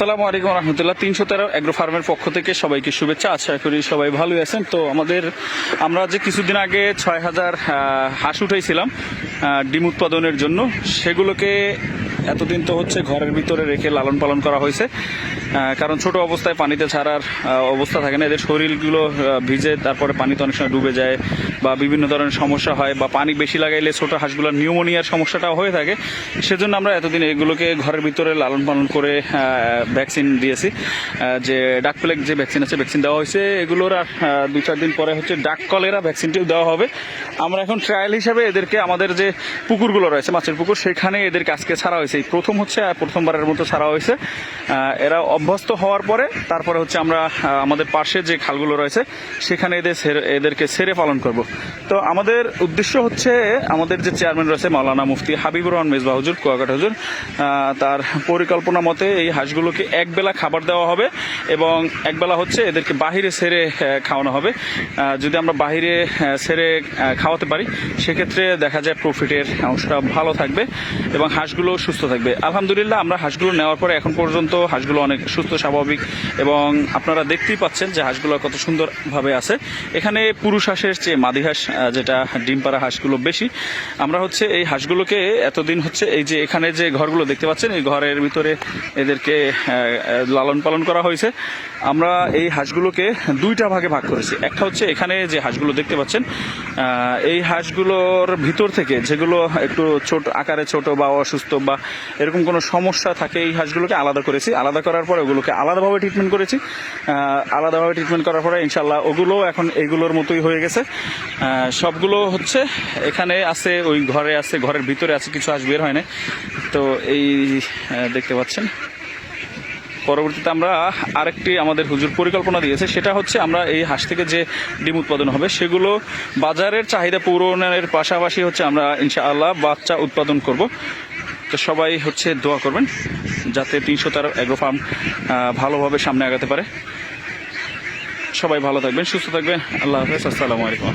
আসসালামু আলাইকুম রহমতুল্লাহ। তিনশো তেরো অ্যাগ্রো ফার্মের পক্ষ থেকে সবাইকে শুভেচ্ছা। আশা করি সবাই ভালোই আছেন। তো আমাদের, আমরা যে কিছুদিন আগে ছয় হাজার হাঁস উঠেছিলাম ডিম উৎপাদনের জন্য, সেগুলোকে এতদিন তো হচ্ছে ঘরের ভিতরে রেখে লালন পালন করা হয়েছে। কারণ ছোট অবস্থায় পানিতে ছাড়ার অবস্থা থাকে না। এদের শরীরগুলো ভিজে, তারপরে পানিতে অনেক সময় ডুবে যায় বা বিভিন্ন ধরনের সমস্যা হয় বা পানি বেশি লাগাইলে ছোট হাঁসগুলোর নিউমোনিয়ার সমস্যাটাও হয়ে থাকে। সেজন্য আমরা এতদিন এগুলোকে ঘরের ভিতরে লালন পালন করে ভ্যাকসিন দিয়েছি। যে ডাক প্লেগ যে ভ্যাকসিন আছে ভ্যাকসিন দেওয়া হয়েছে, এগুলোর আর দু চার দিন পরে হচ্ছে ডাক কলেরা ভ্যাকসিনটিও দেওয়া হবে। আমরা এখন ট্রায়াল হিসাবে এদেরকে আমাদের যে পুকুরগুলো রয়েছে মাছের পুকুর সেখানে এদেরকে আজকে ছাড়া হয়েছে। এই প্রথম হচ্ছে প্রথমবারের মতো ছাড়া হয়েছে। এরা অভ্যস্ত হওয়ার পরে তারপরে হচ্ছে আমরা আমাদের পাশে যে খালগুলো রয়েছে সেখানে এদের এদেরকে সেরে পালন করব। তো আমাদের উদ্দেশ্য হচ্ছে আমাদের যে চেয়ারম্যান রয়েছে মাওলানা মুফতি হাবিবুর রহমান মেজবা হুজুর কুয়াকাটা হুজুর তার পরিকল্পনা মতে এই হাঁসগুলোকে একবেলা খাবার দেওয়া হবে এবং একবেলা হচ্ছে এদেরকে বাহিরে সেরে খাওয়ানো হবে। যদি আমরা বাহিরে সেরে আহ, খাওয়াতে পারি। সেক্ষেত্রে দেখা যায় প্রফিটের অংশটা ভালো থাকবে এবং হাঁসগুলো সুস্থ থাকবে। আলহামদুলিল্লাহ আমরা হাঁসগুলো নেওয়ার পরে এখন পর্যন্ত হাঁসগুলো অনেক সুস্থ, স্বাভাবিক এবং আপনারা দেখতেই পাচ্ছেন যে হাঁসগুলো কত সুন্দরভাবে আছে। এখানে পুরুষ হাঁসের চেয়ে মাদি হাঁস যেটা ডিম পাড়া হাঁসগুলো বেশি। আমরা হচ্ছে এই হাঁসগুলোকে এতদিন হচ্ছে এই যে এখানে যে ঘরগুলো দেখতে পাচ্ছেন, এই ঘরের ভিতরে এদেরকে লালন পালন করা হয়েছে। আমরা এই হাঁসগুলোকে দুইটা ভাগে ভাগ করেছি। একটা হচ্ছে এখানে যে হাঁসগুলো দেখতে পাচ্ছেন এই হাঁসগুলোর ভিতর থেকে যেগুলো একটু ছোট আকারে ছোট বা অসুস্থ বা এরকম কোনো সমস্যা থাকে, এই হাঁসগুলোকে আলাদা করেছি। আলাদা করার পরে ওগুলোকে আলাদাভাবে ট্রিটমেন্ট করেছি। আলাদাভাবে ট্রিটমেন্ট করার পরে ইনশাল্লাহ ওগুলো এখন এইগুলোর মতোই হয়ে গেছে। সবগুলো হচ্ছে এখানে আছে, ওই ঘরে আছে, ঘরের ভিতরে আছে, কিছু হাঁস বের হয় না তো এই দেখতে পাচ্ছেন। পরবর্তীতে আমরা আরেকটি আমাদের হুজুর পরিকল্পনা দিয়েছে, সেটা হচ্ছে আমরা এই হাঁস থেকে যে ডিম উৎপাদন হবে, সেগুলো বাজারের চাহিদা পূরণের পাশাপাশি হচ্ছে আমরা ইনশাআল্লাহ বাচ্চা উৎপাদন করব। তো সবাই হচ্ছে দোয়া করবেন, যাতে তিনশো তার অ্যাগ্রো ফার্ম ভালোভাবে সামনে আগাতে পারে। সবাই ভালো থাকবেন, সুস্থ থাকবেন, আল্লাহ হাফেজ, আসসালামু আলাইকুম।